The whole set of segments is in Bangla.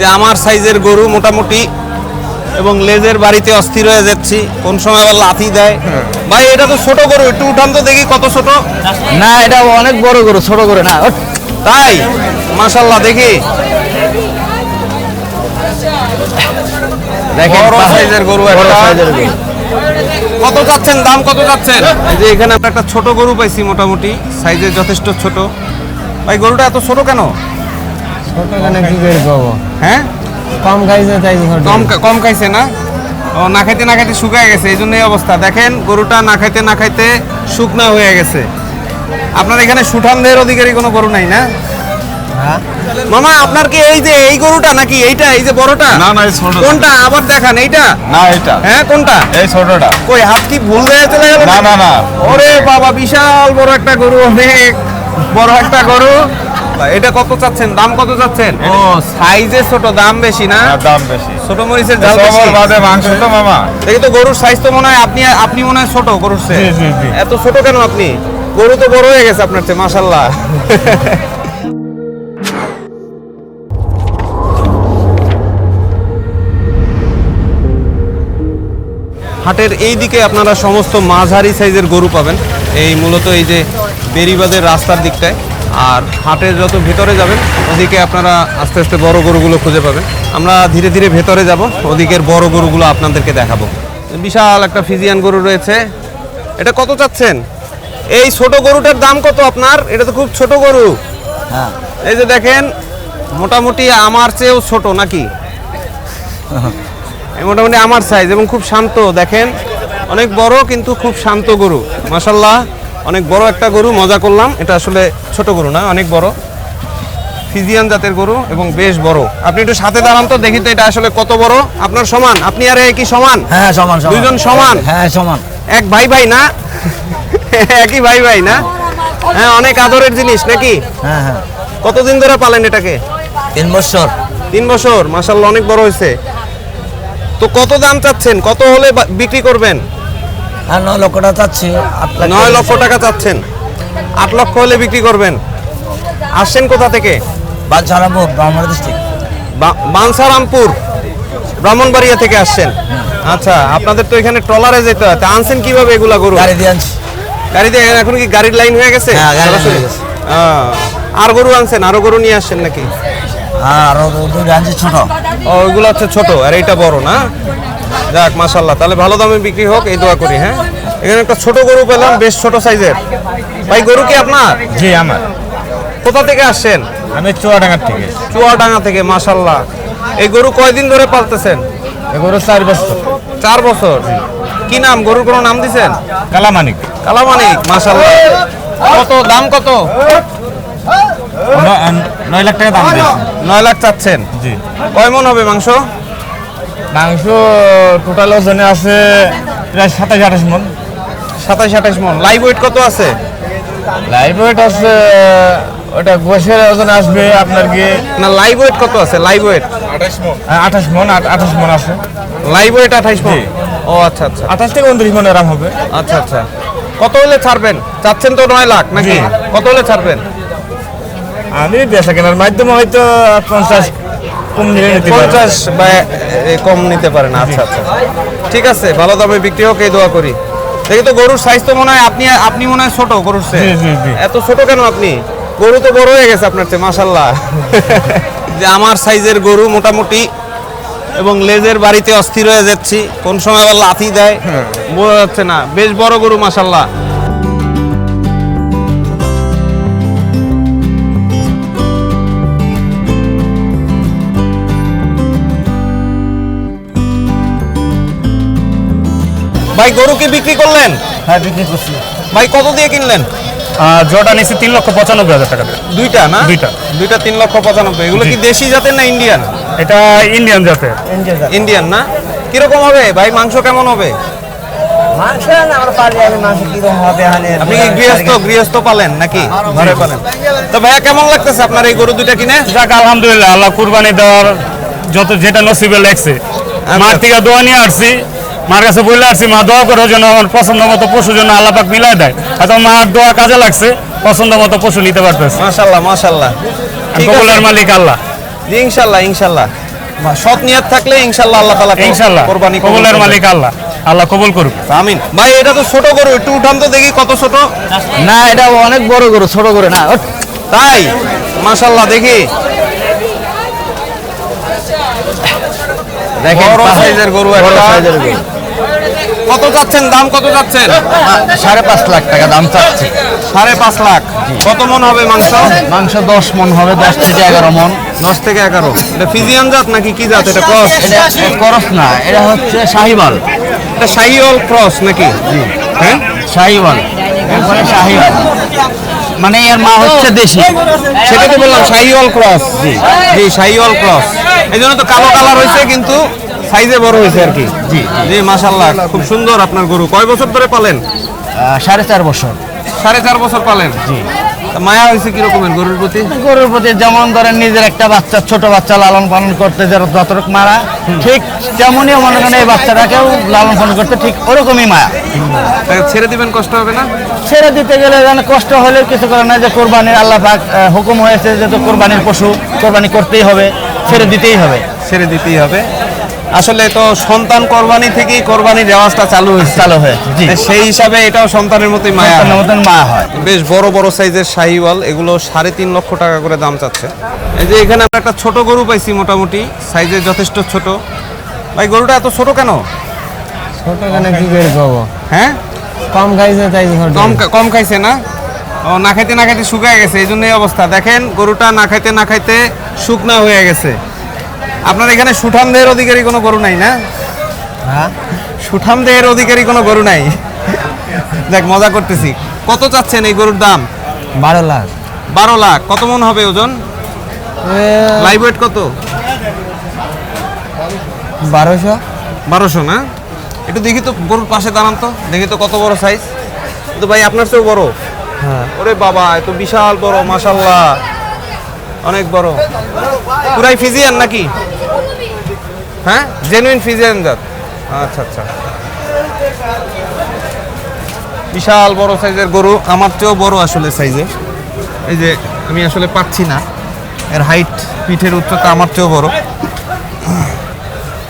যে আমার সাইজের গরু মোটামুটি এবং লেজের বাড়িতে অস্থির হয়ে যাচ্ছি কোন সময় আবার লাথি দেয়। ভাই এটা তো ছোট গরু একটু উঠান তো দেখি কত ছোট। না এটা অনেক বড় গরু ছোট গরু না তাই? মাশাল্লাহ দেখি। কত চাচ্ছেন দাম কত চাচ্ছেন? যে এখানে আমরা একটা ছোট গরু পাইছি মোটামুটি সাইজে যথেষ্ট ছোট। ভাই গরুটা এত ছোট কেন? ছোট কি করে পাবো হ্যাঁ? কম খাইছে তাই কম কম খাইছে না? ও না খাইতে না খাইতে শুকায় গেছে এই জন্য এই অবস্থা। দেখেন গরুটা না খাইতে না খাইতে শুকনা হয়ে গেছে। আপনার এখানে সুঠানদের অধিকারী কোনো গরু নাই না? হ্যাঁ? মামা আপনার কি এই যে এই গরুটা নাকি এইটা এই যে বড়টা? না না এই ছোট কোনটা? আবার দেখান এইটা? না এটা হ্যাঁ কোনটা? এই ছোটটা। কই হাত কি ভুল হয়ে চলে গেল না না না। ওরে বাবা বিশাল বড় একটা গরু অনেক বড় একটা গরু। এটা কত চাচ্ছেন? দাম কত চাচ্ছেন? ও সাইজে ছোট দাম বেশি না? না, দাম বেশি। ছোট মরিচের ঝাল বেশি? বাদে মাংস তো মামা। দেখি তো গরুর সাইজ তো মনে হয় আপনি আপনি মনে হয় ছোট গরুর। এত ছোট কেন আপনি? গরু তো বড় হয়ে গেছে আপনার চেয়ে মাশাল্লাহ হাটের এই দিকে আপনারা সমস্ত মাঝারি সাইজের গরু পাবেন। এই মূলত এই যে বেরিবাদের রাস্তার দিকটায়। আর হাটের যত ভেতরে যাবেন ওদিকে আপনারা আস্তে আস্তে বড় গরুগুলো খুঁজে পাবেন। আমরা ধীরে ধীরে ভেতরে যাব ওদিকের বড় গরুগুলো আপনাদেরকে দেখাবো। বিশাল একটা ফিজিয়ান গরু রয়েছে। এটা কত চাচ্ছেন? এই ছোট গরুটার দাম কত আপনার? এটা তো খুব ছোট গরু। হ্যাঁ। এই যে দেখেন মোটামুটি আমার চেয়েও ছোট নাকি? এই মোটামুটি আমার সাইজ এবং খুব শান্ত দেখেন। অনেক বড় কিন্তু খুব শান্ত গরু। মাসাল্লাহ অনেক বড় একটা গরু মজা করলাম। এটা আসলে ছোট গরু না অনেক বড়। ফিজিয়ান জাতের গরু এবং বেশ বড়। আপনি একটু সাথে দাঁড়ান তো দেখি তো এটা আসলে কত বড়। আপনার সমান? আপনি আর এ কি সমান? হ্যাঁ সমান সমান। দুইজন সমান? হ্যাঁ সমান। এক ভাই ভাই না? একই ভাই ভাই না? হ্যাঁ অনেক আদরের জিনিস নাকি? হ্যাঁ হ্যাঁ। কতদিন ধরে পালেন এটাকে? তিন বছর। তিন বছর মাসাল্লাহ অনেক বড় হয়েছে। তো কত দাম চাচ্ছেন? কত হলে বিক্রি করবেন? আর নয় লক্ষ টাকা চাচ্ছি। আট লাখ নয় লক্ষ টাকা চাচ্ছেন। আট লক্ষ হলে বিক্রি করবেন। আসছেন কোথা থেকে? বাদশারামপুর ব্রাহ্মণ ডিস্ট্রিক্ট বা- বানসারামপুর ব্রাহ্মণবাড়িয়া থেকে আসছেন। আচ্ছা আপনাদের তো এখানে ট্রলারে যেতে হয়। তা আনছেন কীভাবে এগুলা গরু? গাড়ি দিয়ে আনছি। গাড়িতে এখন কি গাড়ির লাইন হয়ে গেছে? হ্যাঁ? হয়ে আর গরু আনছেন? আরও গরু নিয়ে আসছেন নাকি? হ্যাঁ আরও দুটো আনছি ছোট। ও ওইগুলো হচ্ছে ছোট আর এইটা বড় না? যাক মাশাল্লাহ তাহলে ভালো দামে বিক্রি হোক এই দোয়া করি হ্যাঁ? এখানে একটা ছোট গরু পেলাম বেশ ছোট সাইজের। ভাই গরু কি আপনার? জি আমার। কোথা থেকে আসছেন? আমি চুয়াডাঙ্গার থেকে। চুয়াডাঙ্গা থেকে মাশাল্লাহ এই গরু কয়দিন ধরে পালতেছেন? এগুলো চার বছর। চার বছর। কি নাম? গরুর কোনো নাম দিছেন? কালামানিক। কালামানিক মাশাল্লাহ কত দাম কত? নয় লাখ টাকা দাম নয় লাখ চাচ্ছেন? জি। কয় মন হবে মাংস? মাংস টোটাল ওজনে আছে প্রায় সাতাশ আঠাশ মন। সাতাশ আঠাশ মন। লাইভ ওয়েট কত আছে? লাইভ ওয়েট আছে ওটা গোসের ওজন আসবে আপনার কি? না লাইভ ওয়েট কত আছে? লাইভ ওয়েট আঠাশ মন। আঠাশ মন আছে। লাইভ ওয়েট আঠাইশ মন? ও আচ্ছা আচ্ছা। আঠাশ থেকে উনত্রিশ মন এরাম হবে। আচ্ছা আচ্ছা। কত হলে ছাড়বেন? চাচ্ছেন তো নয় লাখ নাকি? কত হলে ছাড়বেন? আমি বেচা কেনার মাধ্যমে হয়তো পঞ্চাশ কম নিলে নিতে পারব। পঞ্চাশ বা কম নিতে পারেন আচ্ছা আচ্ছা। ঠিক আছে ভালো দামে বিক্রি হোক এই দোয়া করি। দেখি তো গরুর সাইজ তো মনে হয় আপনি আপনি মনে হয় ছোট গরুর চেয়ে। এত ছোট কেন আপনি? গরু তো বড় হয়ে গেছে আপনার চেয়ে মাসাল্লাহ যে আমার সাইজের গরু মোটামুটি এবং লেজের বাড়িতে অস্থির হয়ে যাচ্ছি কোন সময় আবার লাথি দেয় বোঝা যাচ্ছে না। বেশ বড় গরু মাসাল্লাহ ভাই গরু কি বিক্রি করলেন? হ্যাঁ বিক্রি করছি। ভাই কত দিয়ে কিনলেন? জটা নিচ্ছে তিন লক্ষ পঁচানব্বই হাজার টাকা দিয়ে। দুইটা না? দুইটা। দুইটা তিন লক্ষ পঁচানব্বই। এগুলো কি দেশি জাতের না ইন্ডিয়ান এটা ইন্ডিয়ান জাতের। ইন্ডিয়ান না? কীরকম হবে? ভাই মাংস কেমন হবে? মাংস না আমরা পারি আমি মাংস কীরকম হবে আপনি কি গৃহস্থ গৃহস্থ পালেন নাকি? ঘরে পালেন। তো ভাইয়া কেমন লাগতেছে আপনার এই গরু দুইটা কিনে? যাক আলহামদুলিল্লাহ আল্লাহ কুরবানি দেওয়ার যত যেটা নসিবে লাগছে মার থেকে দোয়া নিয়ে আসছি। মার কাছে বলে আসছি মা দোয়া করার জন্য আমার পছন্দ মতো পশু জন্য আল্লাহ পাক মিলাই দেয়। এত মার দোয়া কাজে লাগছে পছন্দ মতো পশু নিতে পারতেছে। মাশাল্লাহ মাশাল্লাহ ঠিক আছে। কবুলের মালিক আল্লাহ। ইনশাল্লাহ ইনশাল্লাহ সৎ নিয়ত থাকলে ইনশাল্লাহ আল্লাহ তালা ইনশাল্লাহ কোরবানি কবুল কবুলের মালিক আল্লাহ। আল্লাহ কবুল করুক। আমিন। ভাই এটা তো ছোট গরু একটু উঠান তো দেখি কত ছোট। না এটা অনেক বড় গরু ছোট গরু না। তাই? মাশাল্লাহ দেখি। বড় সাইজের গরু বড়। সাইজের গরু। কত চাচ্ছেন দাম কত চাচ্ছেন সাড়ে পাঁচ লাখ টাকা দাম চাচ্ছে। সাড়ে পাঁচ লাখ। কত মন হবে মাংস? মাংস দশ মন হবে দশ থেকে এগারো মন। দশ থেকে এগারো। এটা ফিজিয়ান জাত নাকি কি জাত? এটা ক্রস? এটা করস না এটা হচ্ছে শাহিবাল এটা শাহিওয়াল ক্রস নাকি? হ্যাঁ? শাহিবাল একবারে শাহিবাল মানে এর মা হচ্ছে দেশি। সেটা তো বললাম শাহিওয়াল ক্রস। জি। জি শাহিওয়াল ক্রস। এই জন্য তো কালো কালার হয়েছে কিন্তু সাইজে বড় হয়েছে আর কি। জি জি। মাশাল্লাহ খুব সুন্দর আপনার গরু। কয় বছর ধরে পালেন? সাড়ে চার বছর। সাড়ে চার বছর পালেন? জি। মায়া হয়েছে কি রকমের গরুর প্রতি? গরুর প্রতি যেমন ধরেন নিজের একটা বাচ্চা ছোট বাচ্চা লালন পালন করতে যারা যতটুক মারা ঠিক তেমনই মনে করেন এই বাচ্চাটাকেও লালন পালন করতে ঠিক ওরকমই মায়া। তাকে ছেড়ে দিবেন কষ্ট হবে না? ছেড়ে দিতে গেলে যেন কষ্ট হলেও কিছু করে না যে কোরবানির আল্লাহ পাক হুকুম হয়েছে যে তো কোরবানির পশু কোরবানি করতেই হবে। ছেড়ে দিতেই হবে। ছেড়ে দিতেই হবে। আসলে তো সন্তান কোরবানি থেকেই কোরবানির রেওয়াজটা চালু হয়েছে। চালু হয়েছে সেই হিসাবে এটাও সন্তানের মতোই মায়া মতন মায়া হয়। বেশ বড় বড় সাইজের শাহিওয়াল এগুলো সাড়ে তিন লক্ষ টাকা করে দাম চাচ্ছে। এই যে এখানে আমরা একটা ছোট গরু পাইছি মোটামুটি সাইজে যথেষ্ট ছোট। ভাই গরুটা এত ছোট কেন? ছোট কেন কি করে পাবো হ্যাঁ? কম খাইছে তাই কম কম খাইছে না? না খাইতে না খাইতে শুকায় গেছে এই জন্য এই অবস্থা। দেখেন গরুটা না খাইতে না খাইতে শুকনা হয়ে গেছে। আপনার এখানে সুঠাম দেহের অধিকারী কোনো গরু নাই না? হ্যাঁ? সুঠাম দেহের অধিকারী কোনো গরু নাই? দেখ মজা করতেছি। কত চাচ্ছেন এই গরুর দাম? বারো লাখ। বারো লাখ। কত মন হবে ওজন? লাইভ ওয়েট কত? বারোশো। বারোশো না? একটু দেখি তো গরুর পাশে দাঁড়ান তো। দেখি তো কত বড় সাইজ তো ভাই আপনার চেয়েও বড়। ওরে বাবা এত বিশাল বড় মাশাল্লাহ অনেক বড়। পুরাই ফিজিয়ান নাকি? হ্যাঁ? জেনুইন ফিজিয়ান জাত। আচ্ছা আচ্ছা। বিশাল বড় সাইজের গরু আমার চেয়েও বড় আসলে সাইজে। এই যে আমি আসলে পাচ্ছি না। এর হাইট পিঠের উচ্চতা আমার চেয়েও বড়।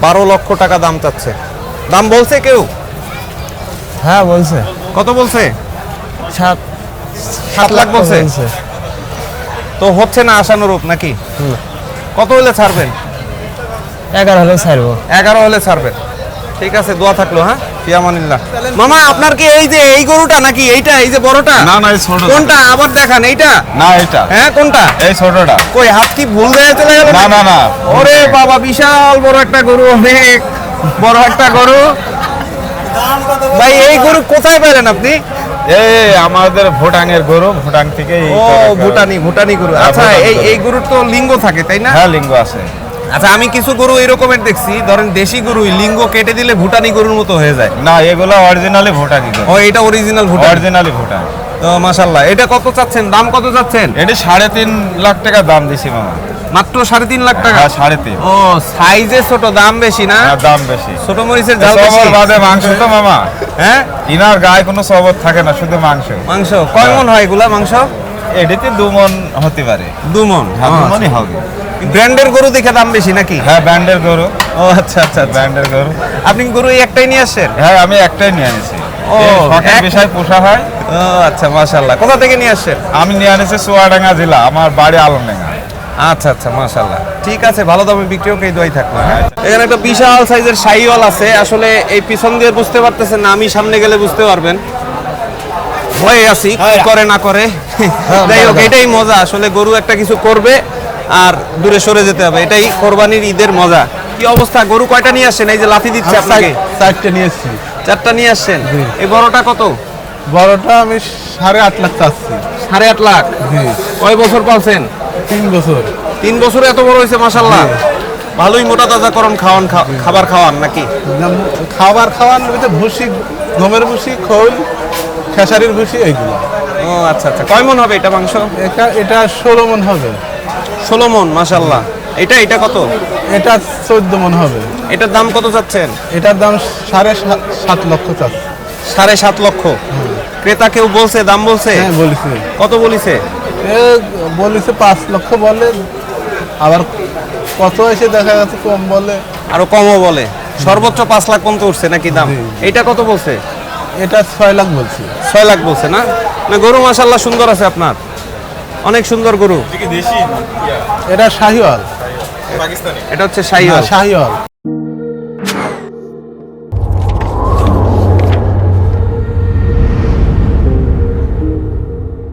বারো লক্ষ টাকা দাম চাচ্ছে। দাম বলছে কেউ? হ্যাঁ বলছে। কত বলছে? সাত। সাত লাখ বলছে? তো হচ্ছে না আশানুরূপ নাকি? কত হলে ছাড়বেন? এগারো হলে ছাড়বো। এগারো হলে ছাড়বেন। ঠিক আছে দোয়া থাকল হ্যাঁ? ফিয়ামানিল্লাহ। মামা আপনার কি এই যে এই গরুটা নাকি এইটা এই যে বড়টা? না না এই ছোট কোনটা? আবার দেখান এইটা? না এটা হ্যাঁ কোনটা? এই ছোটটা। কই হাত কি ভুল হয়ে চলে গেল না না না। ওরে বাবা বিশাল বড় একটা গরু অনেক বড় একটা গরু। ভাই এই গরু কোথায় পেলেন আপনি? এই আমাদের ভুটানের গরু ভুটান থেকে ও। ভুটানি ভুটানি গরু। হ্যাঁ, আচ্ছা এই এই গরুর তো লিঙ্গ থাকে তাই না? হ্যাঁ লিঙ্গ আছে। আচ্ছা আমি কিছু গরু এরকমের দেখছি। ধরেন দেশি গরু লিঙ্গ কেটে দিলে ভুটানি গরুর মতো হয়ে যায়। না এগুলো অরিজিনালি ভুটানি গরু। ও এটা অরিজিনাল ভুটানি। অরিজিনালি ভুটান। মাশাল্লাহ এটা কত চাচ্ছেন? দাম কত চাচ্ছেন? এটি সাড়ে তিন লাখ টাকা দাম দিছি মামা। মাত্র সাড়ে তিন লাখ টাকা? হ্যাঁ সাড়ে তিন। ও সাইজে ছোট দাম বেশি না? হ্যাঁ দাম বেশি। ছোট মরিচের ঝাল বেশি? বাদে মাংস তো মামা। হ্যাঁ? ইনার গায়ে কোনো সবর থাকে না শুধু মাংস। মাংস। কয় মন হয় এগুলা মাংস? এটিতে দু মন হতে পারে। দু মন? হ্যাঁ দু মনই হবে। ব্র্যান্ডের গরু দেখে দাম বেশি নাকি? হ্যাঁ ব্যান্ডের গরু। ও আচ্ছা আচ্ছা আচ্ছা। ব্যান্ডের গরু। আপনি গরু একটাই নিয়ে আসছেন? হ্যাঁ আমি একটাই নিয়ে আনিছি ও, এক- বিষয় পোষা হয়। আচ্ছা মাশাল্লাহ কোথা থেকে নিয়ে আসছেন? আমি নিয়ে আনিছি চুয়াডাঙ্গা জেলা আমার বাড়ি আলমডাঙ্গা। আচ্ছা আচ্ছা মাশাল্লাহ ঠিক আছে ভালো দামে বিক্রি হোক এই দোয়াই থাকল হ্যাঁ? এখানে একটা বিশাল সাইজের শাহিওয়াল আছে। আসলে এই পিছন দিয়ে বুঝতে পারতেছেন না আমি সামনে গেলে বুঝতে পারবেন। ভয়ে আছি করে না করে। যাই হোক এটাই মজা। আসলে গরু একটা কিছু করবে আর দূরে সরে যেতে হবে। এটাই কোরবানির ঈদের মজা। কি অবস্থা? গরু কয়টা নিয়ে আসছেন? এই যে লাথি দিচ্ছে আপনাকে। চারটে নিয়ে এসেছি। চারটা নিয়ে আসছেন? এই বড়টা কত? বড়টা আমি সাড়ে আট লাখ চাচ্ছি। সাড়ে আট লাখ? কয় বছর পালছেন? তিন বছর। তিন বছরে এত বড় হয়েছে মাসাল্লাহ ভালোই মোটা তাজা করন খাওয়ান খাবার খাওয়ান নাকি? খাবার খাওয়ান ভুসি গমের ভুসি খোল খেসারির ভুসি এইগুলো। ও আচ্ছা আচ্ছা। কয় মন হবে এটা মাংস? এটা এটা ষোলো মন হবে। ষোলো মন মাসাল্লাহ এটা এটা কত? এটা চোদ্দ মন হবে। এটার দাম কত চাচ্ছেন? এটার দাম সাড়ে সাত- সাত লক্ষ চাচ্ছে। সাড়ে সাত লক্ষ। ক্রেতা কেউ বলছে দাম বলছে? হ্যাঁ বলেছি। কত বলিছে? এ বলেছে পাঁচ লক্ষ বলে। আবার কত এসে দেখা যাচ্ছে কম বলে। আরও কমও বলে। সর্বোচ্চ পাঁচ লাখ পর্যন্ত উঠছে নাকি দাম? এটা কত বলছে? এটা ছয় লাখ বলছি। ছয় লাখ বলছে না? না গরু মাসাল্লাহ সুন্দর আছে আপনার। অনেক সুন্দর গরু। এটা শাহিওয়াল। এটা হচ্ছে শাহিওয়াল। শাহিওয়াল।